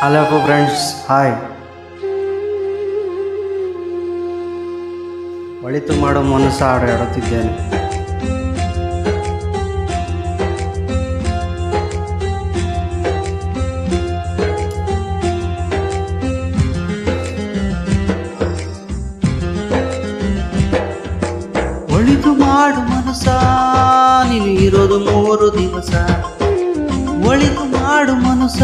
Hello friends hi ಒಳಿತು ಮಾಡೋ ಮನಸ್ಸು ಹಾಡು ಹೇಳುತ್ತಿದ್ದೇನೆ ಒಳಿತು ಮಾಡು ಮನಸ್ಸ, ನೀನು ಇರೋದು ಮೂರು ದಿವಸ. ಮಾಡು ಮನಸ್ಸ,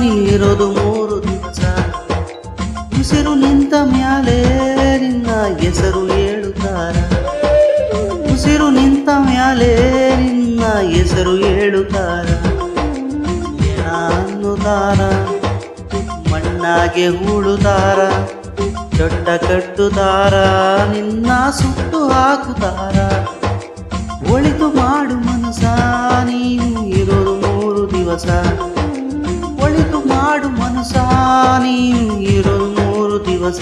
ನೀರೋದು ಮೂರು ದಿವಸ. ಉಸಿರು ನಿಂತ ಮ್ಯಾಲೆ ನಿನ್ನ ಹೆಸರು ಹೇಳುತ್ತಾರ. ಉಸಿರು ನಿಂತ ಮ್ಯಾಲೆ ನಿನ್ನ ಹೆಸರು ಹೇಳುತ್ತಾರ. ಅನ್ನುತ್ತಾರ? ಮಣ್ಣಾಗೆ ಹೂಳುತ್ತಾರ. ಚೊಟ್ಟ ಕಟ್ಟುತ್ತಾರ. ನಿನ್ನ ಸುಟ್ಟು ಹಾಕುತ್ತಾರ. ಒಳಿತು ಮಾಡು ಮನಸ ದಿವಸ ಒಳಿತು ಮಾಡು ಮನಸ ಇರೋದು ಮೂರು ದಿವಸ.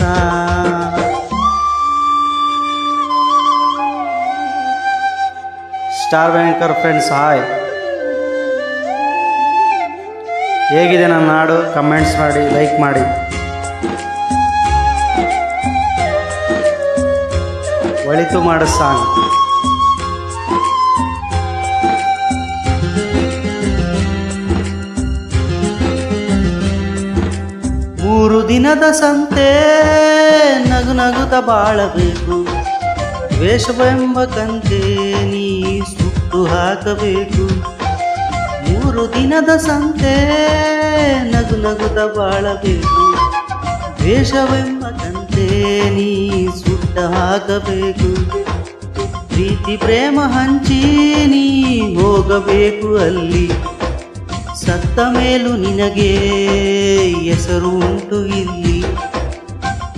Star banker friends, hi. ಹೇಗಿದೆ ನನ್ನ ನಾಡು? ಕಮೆಂಟ್ಸ್ ಮಾಡಿ, ಲೈಕ್ ಮಾಡಿ. ಒಳಿತು ಮಾಡು ಸಾಂಗ್. ಸಂತೆ ನಗು ನಗುತ ಬಾಳಬೇಕು. ವೇಷವೆಂಬ ಕಂತೆ ನೀ ಸುಟ್ಟು ಹಾಕಬೇಕು. ಮೂರು ದಿನದ ಸಂತೆ ನಗು ನಗುತ ಬಾಳಬೇಕು. ವೇಷವೆಂಬ ಕಂತೆ ನೀ ಸುಟ್ಟ ಹಾಕಬೇಕು. ಪ್ರೀತಿ ಪ್ರೇಮ ಹಂಚಿ ನೀ ಹೋಗಬೇಕು ಅಲ್ಲಿ. ಸತ್ತ ಮೇಲೂ ನಿನಗೆ ಹೆಸರು ಉಂಟು ಇಲ್ಲಿ.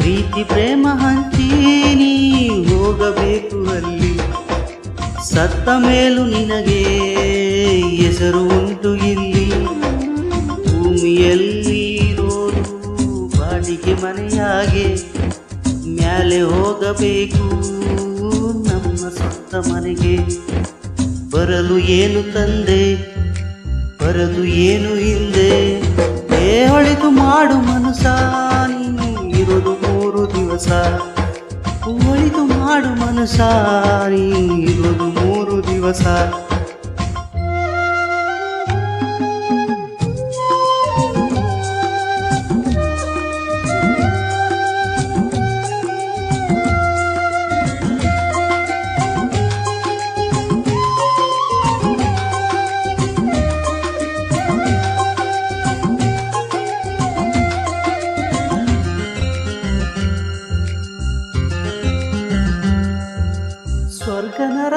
ಪ್ರೀತಿ ಪ್ರೇಮ ಹಂಚೀನಿ ಹೋಗಬೇಕು ಅಲ್ಲಿ. ಸತ್ತ ಮೇಲೂ ನಿನಗೆ ಹೆಸರು ಉಂಟು ಇಲ್ಲಿ. ಭೂಮಿಯಲ್ಲಿ ಇರೋದು ಬಾಡಿಗೆ ಮನೆಯಾಗೆ. ಮ್ಯಾಲೆ ಹೋಗಬೇಕು ನಮ್ಮ ಸತ್ತ ಮನೆಗೆ. ಬರಲು ಏನು ತಂದೆ? ಬರಲು ಏನು ಹಿಂದೆ? ಏ ಹೊಳಿತು ಮಾಡು ಮನಸ ನೀನು ಇರೋದು ದಿವಸ ಒಳಿತು ಮಾಡು ಮನಸ ನೀ ಮೂರು ದಿವಸ.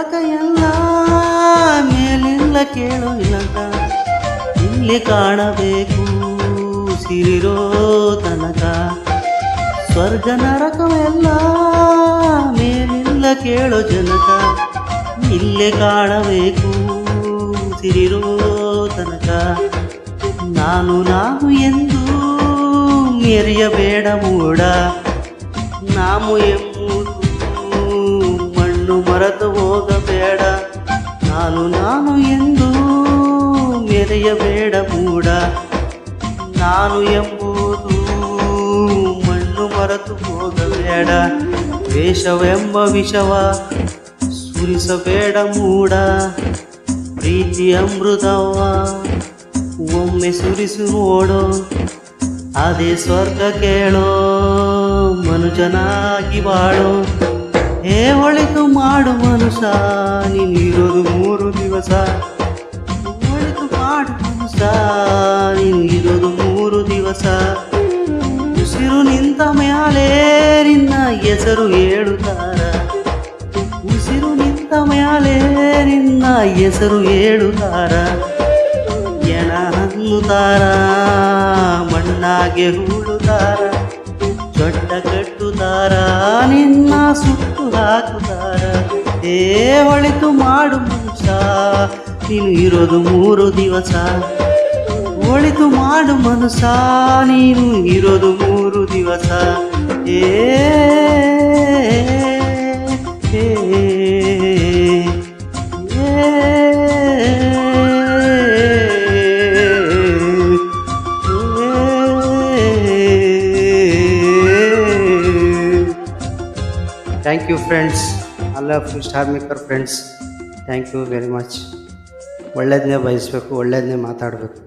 ಸ್ವರ್ಗ ಎಲ್ಲ ಮೇಲಿಲ್ಲ ಕೇಳೋ ಇಲ್ಲಂತ. ಇಲ್ಲಿ ಕಾಣಬೇಕು ಸಿರಿರೋ ತನಕ. ಸ್ವರ್ಗ ನರಕವೆಲ್ಲ ಮೇಲಿಲ್ಲ ಕೇಳು ಜನಕ. ಇಲ್ಲೇ ಕಾಣಬೇಕು ಸಿರಿರೋ ತನಕ. ನಾನು ನಾನು ಎಂದು ಮೆರೆಯಬೇಡ ಮೂಡ. ನಾಮು ಎಂಬುದು ಮರೆತು ಹೋಗಬೇಡ. ನಾನು ನಾನು ಎಂದು ಮೆರೆಯಬೇಡ ಮೂಡ ನಾನು ಎಂಬುದು ಮಣ್ಣು ಮರೆತು ಹೋಗಬೇಡ. ವೇಷವೆಂಬ ವಿಷವ ಸುರಿಸಬೇಡ ಮೂಡ. ಪ್ರೀತಿ ಅಮೃತವ ಒಮ್ಮೆ ಸುರಿಸು ನೋಡೋ. ಅದೇ ಸ್ವರ್ಗ ಕೇಳೋ ಮನುಜನಾಗಿ ಬಾಳೋ. ಹೇ ಒಳಿತು ಮಾಡು ಮನುಷ್ಯ ನೀನಿರೋದು ಮೂರು ದಿವಸ. ಒಳಿತು ಮಾಡು ಮನುಷ್ಯ ನೀನಿರೋದು ಮೂರು ದಿವಸ. ಉಸಿರು ನಿಂತ ಮ್ಯಾಲೆ ನಿನ್ನ ಹೆಸರು ಹೇಳುತ್ತಾರ. ಉಸಿರು ನಿಂತ ಮ್ಯಾಲೆ ನಿನ್ನ ಹೆಸರು ಹೇಳುತ್ತಾರ. ಎಣ ಹನ್ನುತ್ತಾರ ಮಣ್ಣಾಗೆ ಹೂಳುತ್ತಾರ. ಚೊಟ್ಟ ಕಟ್ಟುತ್ತಾರ, ನಿನ್ನ ಸುಟ್ಟು ಹಾಕುತ್ತಾರ ಏ ಹೊಳಿತು ಮಾಡು ಮುಂಚ ನೀನು ಇರೋದು ಮೂರು ದಿವಸ. ಒಳಿತು ಮಾಡು ಮನುಷ್ಯ ನೀನು ಇರೋದು ಮೂರು ದಿವಸ. ಏ, ಥ್ಯಾಂಕ್ ಯು ಫ್ರೆಂಡ್ಸ್ ಅಲ್ಲ star maker friends thank you very much ಒಳ್ಳೆಯದನ್ನೇ ಬಯಸಬೇಕು ಒಳ್ಳೆಯದನ್ನೇ ಮಾತಾಡಬೇಕು.